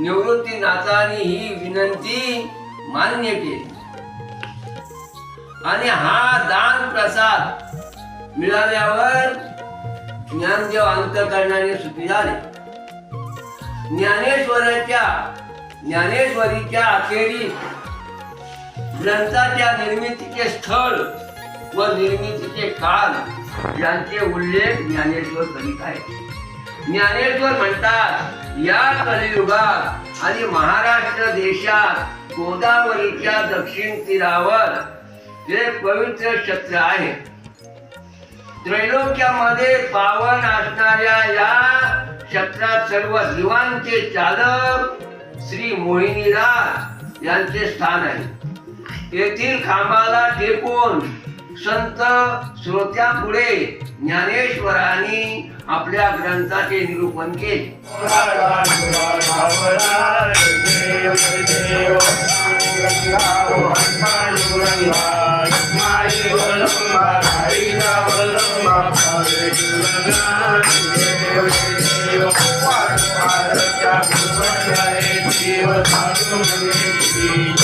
निवृत्तीनाथांनी ही विनंती मान्य केली. आणि हा दान प्रसाद मिळाल्यावर ज्ञानदेव अंतकरणाने सुखी झाले. ज्ञानेश्वराच्या ज्ञानेश्वरीच्या अखेरीस ग्रंथाच्या निर्मितीचे स्थळ व निर्मितीचे काल यांचे उल्लेख ज्ञानेश्वर करीत आहे ज्ञानेश्वर म्हणतात या कलियुगात आणि महाराष्ट्र देशात गोदावरीच्या दक्षिण तीरावर जे पवित्र क्षेत्र आहे त्रैलोक्यामध्ये पावन असणाऱ्या या क्षेत्रात सर्व जीवांचे चालक श्री मोहिनीराज यांचे स्थान आहे. येथील खांबाला टेकून संत श्रोत्यापुढे ज्ञानेश्वरांनी आपल्या ग्रंथाचे निरूपण केले Thank you.